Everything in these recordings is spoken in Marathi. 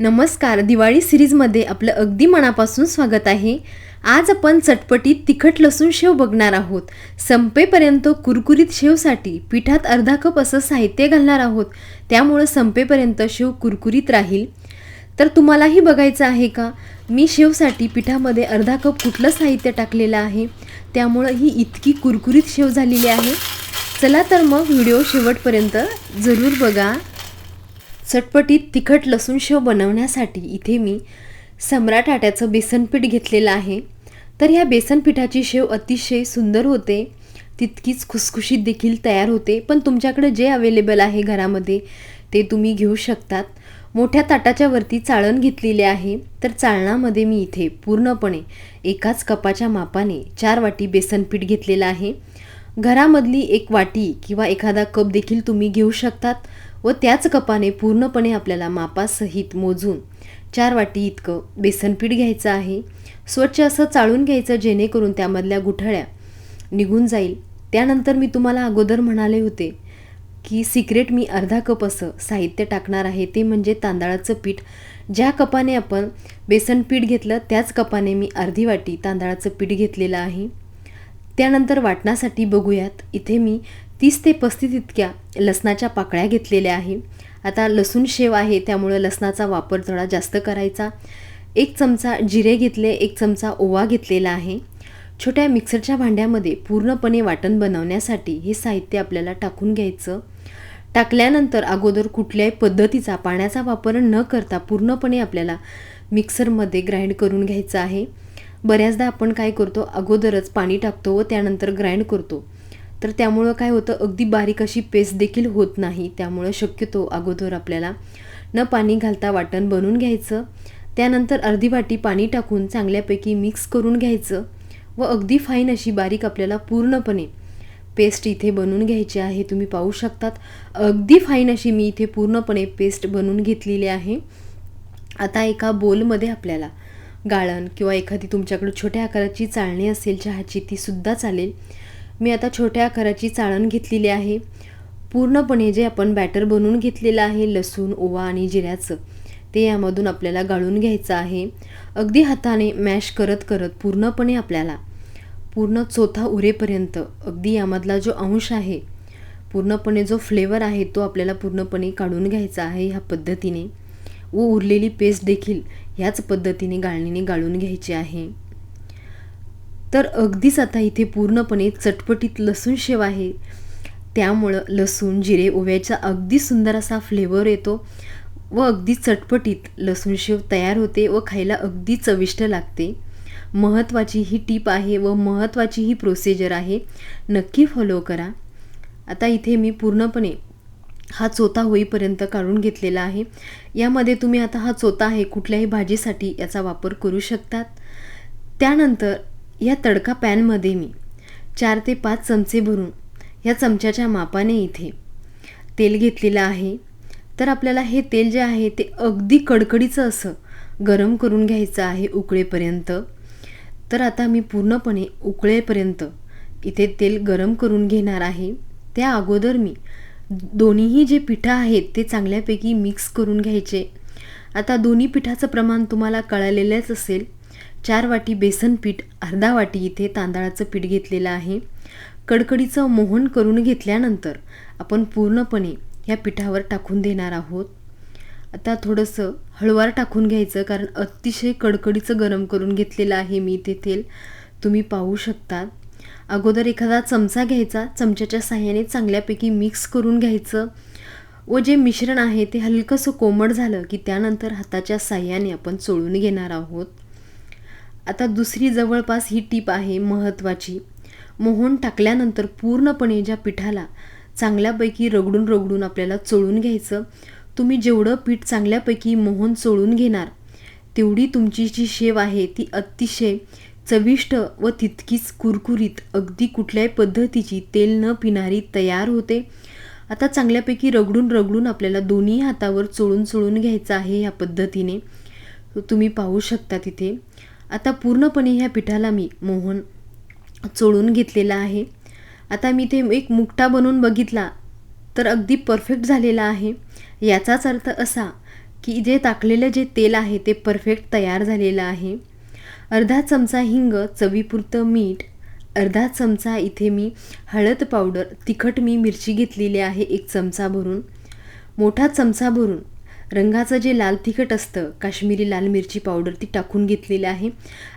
नमस्कार दिवाळी सिरीजमध्ये आपलं अगदी मनापासून स्वागत आहे. आज आपण चटपटीत तिखट लसूण शेव बघणार आहोत. संपेपर्यंत कुरकुरीत शेवसाठी पिठात अर्धा कप असं साहित्य घालणार आहोत. त्यामुळं संपेपर्यंत शेव कुरकुरीत राहील. तर तुम्हालाही बघायचं आहे का? मी शेवसाठी पिठामध्ये अर्धा कप कुठलं साहित्य टाकलेलं आहे? त्यामुळं ही इतकी कुरकुरीत शेव झालेली आहे. चला तर मग व्हिडिओ शेवटपर्यंत जरूर बघा. चटपटीत तिखट लसूण शेव बनवण्यासाठी इथे मी सम्राट आट्याचं बेसनपीठ घेतलेलं आहे. तर ह्या बेसनपिठाची शेव अतिशय सुंदर होते. तितकीच खुसखुशीत देखील तयार होते. पण तुमच्याकडे जे अवेलेबल आहे घरामध्ये ते तुम्ही घेऊ शकतात. मोठ्या ताटाच्या वरती चाळण घेतलेली आहे. तर चाळणामध्ये मी इथे पूर्णपणे एकाच कपाच्या मापाने चार वाटी बेसनपीठ घेतलेलं आहे. घरामधली एक वाटी किंवा एखादा कप देखील तुम्ही घेऊ शकतात व त्याच कपाने पूर्णपणे आपल्याला मापासहित मोजून चार वाटी इतकं बेसनपीठ घ्यायचं आहे. स्वच्छ असं चाळून घ्यायचं जेणेकरून त्यामधल्या गुठळ्या निघून जाईल. त्यानंतर मी तुम्हाला अगोदर म्हणाले होते की सिक्रेट मी अर्धा कप असं साहित्य टाकणार आहे. ते म्हणजे तांदळाचं पीठ. ज्या कपाने आपण बेसन पीठ घेतलं त्याच कपाने मी अर्धी वाटी तांदळाचं पीठ घेतलेलं आहे. त्यानंतर वाटण्यासाठी बघूयात. इथे मी तीस ते पस्तीस इतक्या लसणाच्या पाकळ्या घेतलेल्या आहे. आता लसूण शेव आहे त्यामुळं लसणाचा वापर थोडा जास्त करायचा. एक चमचा जिरे घेतले एक चमचा ओवा घेतलेला आहे. छोट्या मिक्सरच्या भांड्यामध्ये पूर्णपणे वाटण बनवण्यासाठी हे साहित्य आपल्याला टाकून घ्यायचं. टाकल्यानंतर अगोदर कुठल्याही पद्धतीचा पाण्याचा वापर न करता पूर्णपणे आपल्याला मिक्सरमध्ये ग्राइंड करून घ्यायचं आहे. बऱ्याचदा आपण काय करतो अगोदरच पाणी टाकतो व त्यानंतर ग्राइंड करतो. तर त्यामुळं काय होतं अगदी बारीक अशी पेस्ट देखील होत नाही. त्यामुळं शक्यतो अगोदर आपल्याला न पाणी घालता वाटण बनवून घ्यायचं. त्यानंतर अर्धी वाटी पाणी टाकून चांगल्यापैकी मिक्स करून घ्यायचं व अगदी फाईन अशी बारीक आपल्याला पूर्णपणे पेस्ट इथे बनवून घ्यायची आहे. तुम्ही पाहू शकतात. अगदी फाईन अशी मी इथे पूर्णपणे पेस्ट बनवून घेतलेली आहे. आता एका बोलमध्ये आपल्याला गाळण किंवा एखादी तुमच्याकडे छोट्या आकाराची चाळणी असेल चहाची तीसुद्धा चालेल. मी आता छोट्या आकाराची चाळण घेतलेली आहे. पूर्णपणे जे आपण बॅटर बनवून घेतलेलं आहे लसूण ओवा आणि जिऱ्याचं ते यामधून आपल्याला गाळून घ्यायचं आहे. अगदी हाताने मॅश करत करत पूर्णपणे आपल्याला पूर्ण चोथा उरेपर्यंत अगदी यामधला जो अंश आहे पूर्णपणे जो फ्लेवर आहे तो आपल्याला पूर्णपणे काढून घ्यायचा आहे ह्या पद्धतीने. व उरलेली पेस्ट देखील ह्याच पद्धतीने गाळणीने गाळून घ्यायची आहे. तर अगदीच आता इथे पूर्णपणे चटपटीत लसूण शेव आहे. त्यामुळं लसूण जिरे ओव्याचा अगदी सुंदर असा फ्लेवर येतो व अगदी चटपटीत लसूण शेव तयार होते व खायला अगदी चविष्ट लागते. महत्त्वाची ही टीप आहे व महत्त्वाची ही प्रोसिजर आहे. नक्की फॉलो करा. आता इथे मी पूर्णपणे हा चोथा होईपर्यंत काढून घेतलेला आहे. यामध्ये तुम्ही आता हा चोथा आहे कुठल्याही भाजीसाठी याचा वापर करू शकतात. त्यानंतर या तडका पॅनमध्ये मी चार ते पाच चमचे भरून या चमच्याच्या मापाने इथे तेल घेतलेलं आहे. तर आपल्याला हे तेल जे आहे ते अगदी कडकडीचं असं गरम करून घ्यायचं आहे उकळेपर्यंत. तर आता मी पूर्णपणे उकळेपर्यंत इथे तेल गरम करून घेणार आहे. त्या अगोदर मी दोन्हीही जे पिठं आहेत ते चांगल्यापैकी मिक्स करून घ्यायचे. आता दोन्ही पिठाचं प्रमाण तुम्हाला कळालेलंच असेल. चार वाटी बेसन पीठ अर्धा वाटी इथे तांदळाचं पीठ घेतलेलं आहे. कडकडीचं मोहन करून घेतल्यानंतर आपण पूर्णपणे ह्या पिठावर टाकून देणार आहोत. आता थोडंसं हळवार टाकून घ्यायचं कारण अतिशय कडकडीचं गरम करून घेतलेलं आहे मी इथे तेल. तुम्ही पाहू शकता. अगोदर एखादा चमचा घ्यायचा चमच्याच्या साह्याने चांगल्यापैकी मिक्स करून घ्यायचं. व जे मिश्रण आहे ते हलकंसं कोमट झालं की त्यानंतर हाताच्या साह्याने आपण चोळून घेणार आहोत. आता दुसरी जवळपास ही टीप आहे महत्त्वाची. मोहन टाकल्यानंतर पूर्णपणे ज्या पिठाला चांगल्यापैकी रगडून रगडून आपल्याला चोळून घ्यायचं तुम्ही जेवढं पीठ चांगल्यापैकी मोहन चोळून घेणार तेवढी तुमची जी शेव आहे ती अतिशय चविष्ट व तितकीच कुरकुरीत अगदी कुठल्याही पद्धतीची तेल न पिणारी तयार होते. आता चांगल्यापैकी रगडून रगडून आपल्याला दोन्ही हातावर चोळून चोळून घ्यायचं आहे ह्या पद्धतीने. तुम्ही पाहू शकता तिथे. आता पूर्णपणे ह्या पिठाला मी मोहन चोळून घेतलेला आहे. आता मी ते एक मुकटा बनवून बघितला तर अगदी परफेक्ट झालेला आहे. याचाच अर्थ असा की जे टाकलेलं जे तेल आहे ते परफेक्ट तयार झालेलं आहे. अर्धा चमचा हिंग चवीपुरतं मीठ अर्धा चमचा इथे मी हळद पावडर तिखट मी मिरची घेतलेली आहे एक चमचा भरून. मोठा चमचा भरून. रंगाचं जे लाल तिखट असतं काश्मीरी लाल मिरची पावडर ती टाकून घेतलेली आहे.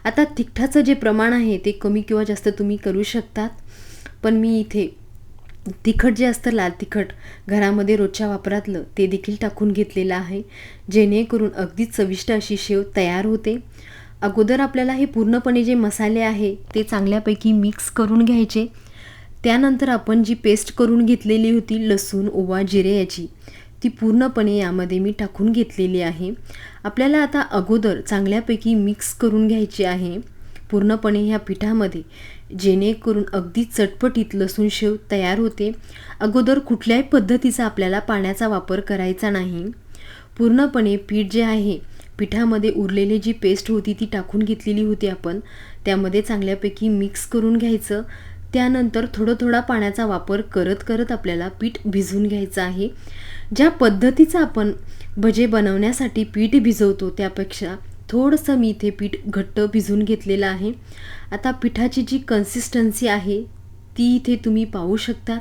आता तिखटाचं जे प्रमाण आहे ते कमी किंवा जास्त तुम्ही करू शकतात. पण मी इथे तिखट जे असतं लाल तिखट घरामध्ये रोजच्या वापरातलं ते देखील टाकून घेतलेलं आहे. जेणेकरून अगदीच चविष्ट अशी शेव तयार होते. अगोदर आपल्याला हे पूर्णपणे जे मसाले आहे ते चांगल्यापैकी मिक्स करून घ्यायचे. त्यानंतर आपण जी पेस्ट करून घेतलेली होती लसूण ओवा जिरे याची ती पूर्णपणे यामध्ये मी टाकून घेतलेली आहे. आपल्याला आता अगोदर चांगल्यापैकी मिक्स करून घ्यायची आहे पूर्णपणे ह्या पिठामध्ये. जेणेकरून अगदी चटपटीत लसूण शेव तयार होते. अगोदर कुठल्याही पद्धतीचा आपल्याला पाण्याचा वापर करायचा नाही. पूर्णपणे पीठ जे आहे पिठामध्ये उरलेली जी पेस्ट होती ती टाकून घेतलेली होती आपण. त्यामध्ये चांगल्यापैकी मिक्स करून घ्यायचं. त्यानंतर थोडं थोडा पाण्याचा वापर करत करत आपल्याला पीठ भिजवून घ्यायचं आहे. ज्या पद्धतीचं आपण भजे बनवण्यासाठी पीठ भिजवतो त्यापेक्षा थोडंसं मी इथे पीठ घट्ट भिजवून घेतलेलं आहे. आता पिठाची जी कन्सिस्टन्सी आहे ती इथे तुम्ही पाहू शकतात.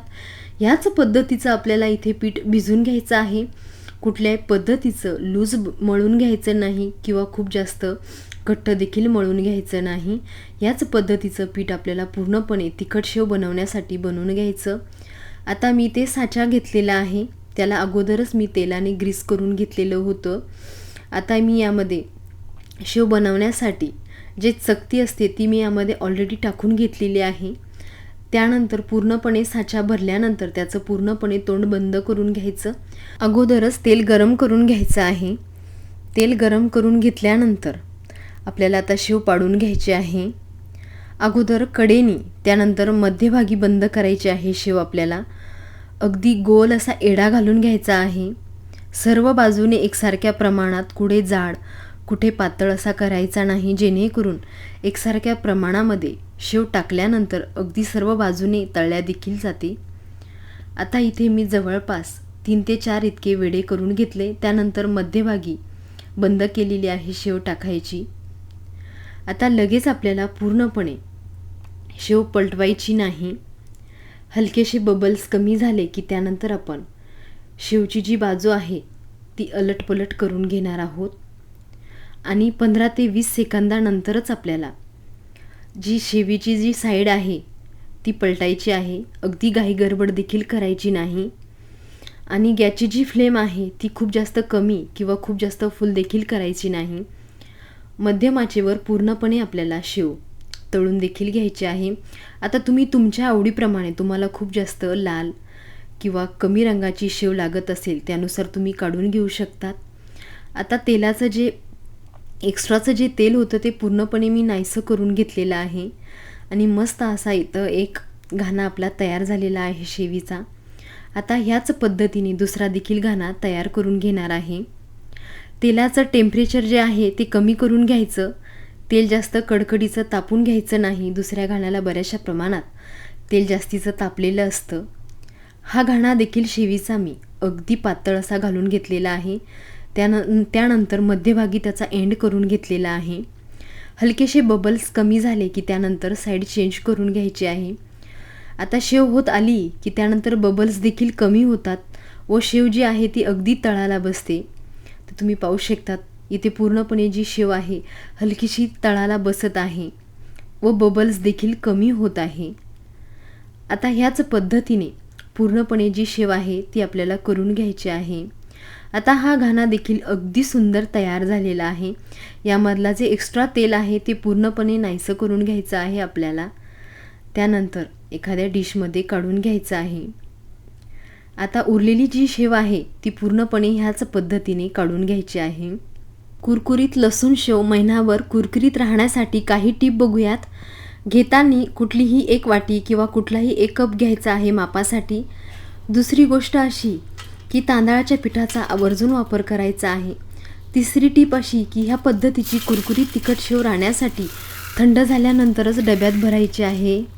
ह्याच पद्धतीचं आपल्याला इथे पीठ भिजून घ्यायचं आहे. कुठल्याही पद्धतीचं लूज मळून घ्यायचं नाही किंवा खूप जास्त घट्ट देखील मळून घ्यायचं नाही. याच पद्धतीचं पीठ आपल्याला पूर्णपणे तिखट शेव बनवण्यासाठी बनवून घ्यायचं. आता मी ते साचा घेतलेला आहे. त्याला अगोदरच मी तेलाने ग्रीस करून घेतलेलं होतं. आता मी यामध्ये शेव बनवण्यासाठी जे चकती असते ती मी यामध्ये ऑलरेडी टाकून घेतलेली आहे. त्यानंतर पूर्णपणे साचा भरल्यानंतर त्याचं पूर्णपणे तोंड बंद करून घ्यायचं. अगोदरच तेल गरम करून घ्यायचं आहे. तेल गरम करून घेतल्यानंतर आपल्याला आता शेव पाडून घ्यायचे आहे. अगोदर कडेनी त्यानंतर मध्यभागी बंद करायची आहे शेव आपल्याला. अगदी गोल असा एडा घालून घ्यायचा आहे. सर्व बाजूने एकसारख्या प्रमाणात कुठे जाड कुठे पातळ असा करायचा नाही जेणेकरून एकसारख्या प्रमाणामध्ये शेव टाकल्यानंतर अगदी सर्व बाजूने तळल्या देखील जाते. आता इथे मी जवळपास तीन ते चार इतके वेडे करून घेतले त्यानंतर मध्यभागी बंद केलेली आहे शेव टाकायची. आता लगेच आपल्याला पूर्णपणे शेव पलटवायची नाही. हलकेसे बबल्स कमी झाले की त्यानंतर आपण शेवची जी बाजू आहे ती अलटपलट करून घेणार आहोत. आणि पंधरा ते वीस सेकंदानंतरच आपल्याला. जी शेवीची जी साईड आहे ती पलटायची आहे अगदी घाई गडबड देखील करायची नाही. आणि गॅसची जी फ्लेम आहे ती खूप जास्त कमी किंवा खूप जास्त फुल देखील करायची नाही. मध्यम आचेवर पूर्णपणे आपल्याला शेव तळून देखील घ्यायचे आहे. आता तुम्ही तुमच्या आवडीप्रमाणे तुम्हाला खूप जास्त लाल किंवा कमी रंगाची शेव लागत असेल त्यानुसार तुम्ही काढून घेऊ शकतात. आता तेलाचं जे एक्स्ट्राचं जे तेल होतं ते पूर्णपणे मी नाहीसं करून घेतलेलं आहे. आणि मस्त असा इथं एक घाणा आपला तयार झालेला आहे शेवीचा. आता ह्याच पद्धतीने दुसरा देखील घाणा तयार करून घेणार आहे. तेलाचं टेम्परेचर जे आहे ते कमी करून घ्यायचं. तेल जास्त कडकडीचं तापून घ्यायचं नाही दुसऱ्या घाण्याला बऱ्याचशा प्रमाणात. तेल जास्तीचं तापलेलं असतं. हा घाणा देखील शेवीचा मी अगदी पातळ असा घालून घेतलेला आहे. त्यान त्यानंतर मध्यभागी त्याचा एंड करून घेतलेला आहे. हलकेसे बबल्स कमी झाले की त्यानंतर साईड चेंज करून घ्यायची आहे. आता शेव होत आली की त्यानंतर बबल्स देखील कमी होतात व शेव जी आहे ती अगदी तळाला बसते. तर तुम्ही पाहू शकतात इथे पूर्णपणे जी शेव आहे हलकीशी तळाला बसत आहे व बबल्स देखील कमी होत आहे. आता ह्याच पद्धतीने पूर्णपणे जी शेव आहे ती आपल्याला करून घ्यायची आहे. आता हा घाणा देखील अगदी सुंदर तयार झालेला आहे. यामधला जे एक्स्ट्रा तेल आहे ते पूर्णपणे नाहीसं करून घ्यायचं आहे आपल्याला. त्यानंतर एखाद्या डिशमध्ये काढून घ्यायचं आहे. आता उरलेली जी शेव आहे ती पूर्णपणे ह्याच पद्धतीने काढून घ्यायची आहे. कुरकुरीत लसूण शेव महिनाभर कुरकुरीत राहण्यासाठी काही टीप बघूयात. घेताना कुठलीही एक वाटी किंवा कुठलाही एक कप घ्यायचा आहे मापासाठी. दुसरी गोष्ट अशी की तांदळाच्या पिठाचा आवर्जून वापर करायचा आहे. तिसरी टीप अशी की ह्या पद्धतीची कुरकुरीत तिखट शेव राहण्यासाठी थंड झाल्यानंतरच डब्यात भरायची आहे.